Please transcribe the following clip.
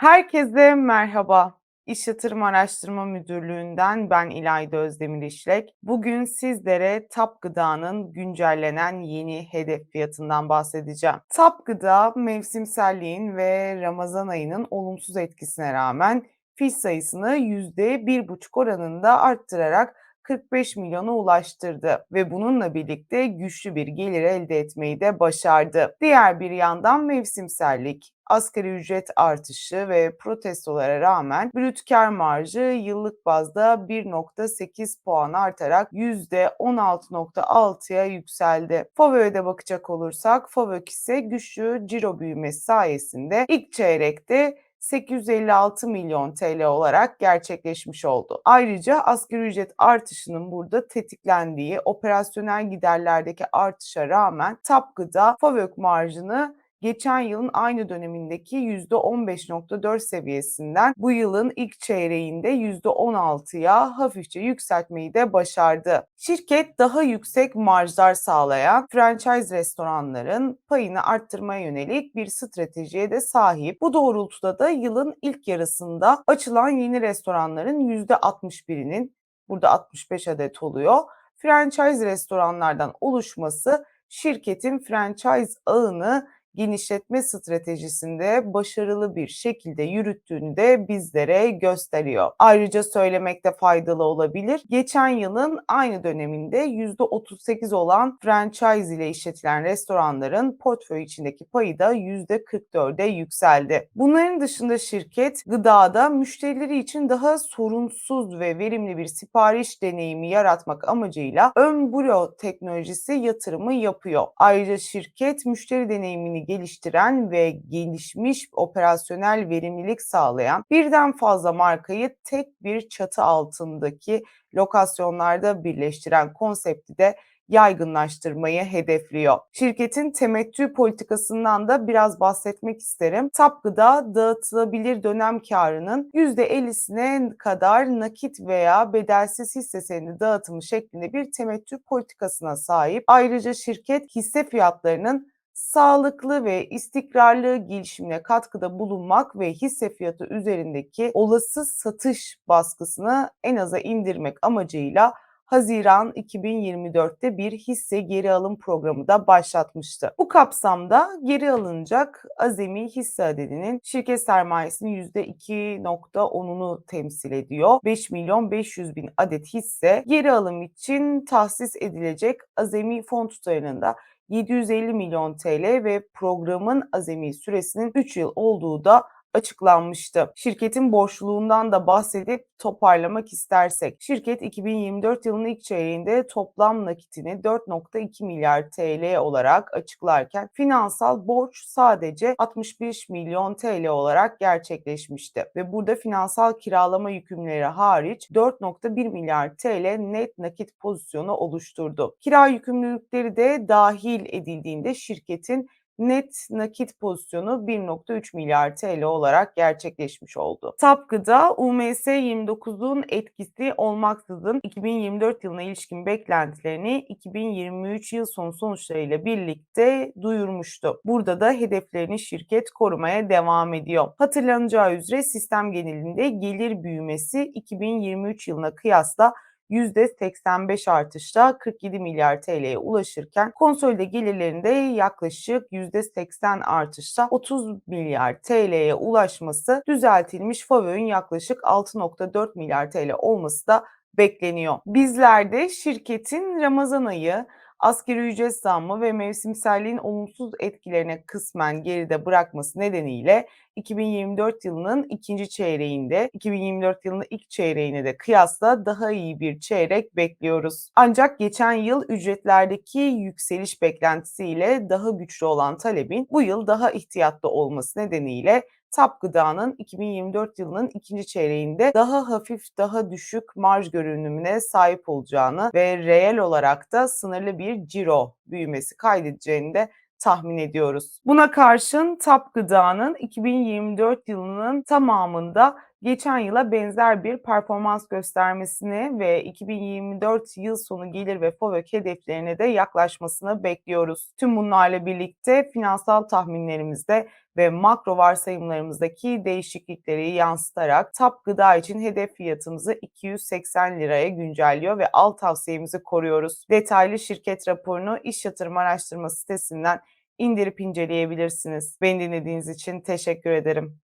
Herkese merhaba. İş Yatırım Araştırma Müdürlüğü'nden ben İlayda Özdemir İşlek. Bugün sizlere TAP Gıda'nın güncellenen yeni hedef fiyatından bahsedeceğim. TAP Gıda mevsimselliğin ve Ramazan ayının olumsuz etkisine rağmen fiş sayısını %1,5 oranında arttırarak 45 milyona ulaştırdı ve bununla birlikte güçlü bir gelir elde etmeyi de başardı. Diğer bir yandan mevsimsellik, asgari ücret artışı ve protestolara rağmen brüt kar marjı yıllık bazda 1.8 puan artarak %16.6'ya yükseldi. FAVÖ'de bakacak olursak FAVÖK ise güçlü ciro büyümesi sayesinde ilk çeyrekte 856 milyon TL olarak gerçekleşmiş oldu. Ayrıca asgari ücret artışının burada tetiklendiği operasyonel giderlerdeki artışa rağmen TAP Gıda FAVÖK marjını geçen yılın aynı dönemindeki %15.4 seviyesinden bu yılın ilk çeyreğinde %16'ya hafifçe yükseltmeyi de başardı. Şirket daha yüksek marjlar sağlayan franchise restoranların payını arttırmaya yönelik bir stratejiye de sahip. Bu doğrultuda da yılın ilk yarısında açılan yeni restoranların %61'inin burada 65 adet oluyor. Franchise restoranlardan oluşması şirketin franchise ağını genişletme stratejisinde başarılı bir şekilde yürüttüğünü de bizlere gösteriyor. Ayrıca söylemekte faydalı olabilir. Geçen yılın aynı döneminde %38 olan franchise ile işletilen restoranların portföy içindeki payı da %44'e yükseldi. Bunların dışında şirket gıdada müşterileri için daha sorunsuz ve verimli bir sipariş deneyimi yaratmak amacıyla ön büro teknolojisi yatırımı yapıyor. Ayrıca şirket müşteri deneyimini geliştiren ve gelişmiş operasyonel verimlilik sağlayan birden fazla markayı tek bir çatı altındaki lokasyonlarda birleştiren konsepti de yaygınlaştırmayı hedefliyor. Şirketin temettü politikasından da biraz bahsetmek isterim. TAP Gıda dağıtılabilir dönem karının %50'sine kadar nakit veya bedelsiz hisse senedi dağıtımı şeklinde bir temettü politikasına sahip. Ayrıca şirket hisse fiyatlarının sağlıklı ve istikrarlı gelişimine katkıda bulunmak ve hisse fiyatı üzerindeki olası satış baskısını en aza indirmek amacıyla Haziran 2024'te bir hisse geri alım programı da başlatmıştı. Bu kapsamda geri alınacak azami hisse adedinin şirket sermayesinin %2.10'unu temsil ediyor. 5 milyon 500 bin adet hisse geri alım için tahsis edilecek azami fon tutarında 750 milyon TL ve programın azami süresinin 3 yıl olduğu da açıklanmıştı. Şirketin borçluluğundan da bahsedip toparlamak istersek, şirket 2024 yılının ilk çeyreğinde toplam nakitini 4.2 milyar TL olarak açıklarken finansal borç sadece 65 milyon TL olarak gerçekleşmişti ve burada finansal kiralama yükümleri hariç 4.1 milyar TL net nakit pozisyonu oluşturdu. Kira yükümlülükleri de dahil edildiğinde şirketin net nakit pozisyonu 1.3 milyar TL olarak gerçekleşmiş oldu. Tapgıda UMS 29'un etkisi olmaksızın 2024 yılına ilişkin beklentilerini 2023 yıl sonu sonuçlarıyla birlikte duyurmuştu. Burada da hedeflerini şirket korumaya devam ediyor. Hatırlanacağı üzere sistem genelinde gelir büyümesi 2023 yılına kıyasla %85 artışla 47 milyar TL'ye ulaşırken konsolide gelirlerinde yaklaşık %80 artışla 30 milyar TL'ye ulaşması düzeltilmiş FAVÖ'nün yaklaşık 6.4 milyar TL olması da bekleniyor. Bizler de şirketin Ramazan ayı asgari ücret zammı ve mevsimselliğin olumsuz etkilerine kısmen geride bırakması nedeniyle 2024 yılının ikinci çeyreğinde 2024 yılının ilk çeyreğine de kıyasla daha iyi bir çeyrek bekliyoruz. Ancak geçen yıl ücretlerdeki yükseliş beklentisiyle daha güçlü olan talebin bu yıl daha ihtiyatlı olması nedeniyle TAP Gıda'nın 2024 yılının ikinci çeyreğinde daha hafif, daha düşük marj görünümüne sahip olacağını ve reel olarak da sınırlı bir ciro büyümesi kaydedeceğini de tahmin ediyoruz. Buna karşın TAP Gıda'nın 2024 yılının tamamında geçen yıla benzer bir performans göstermesini ve 2024 yıl sonu gelir ve FOVÖK hedeflerine de yaklaşmasını bekliyoruz. Tüm bunlarla birlikte finansal tahminlerimizde ve makro varsayımlarımızdaki değişiklikleri yansıtarak TAP gıda için hedef fiyatımızı 280 liraya güncelliyor ve al tavsiyemizi koruyoruz. Detaylı şirket raporunu İş Yatırım Araştırma sitesinden indirip inceleyebilirsiniz. Beni dinlediğiniz için teşekkür ederim.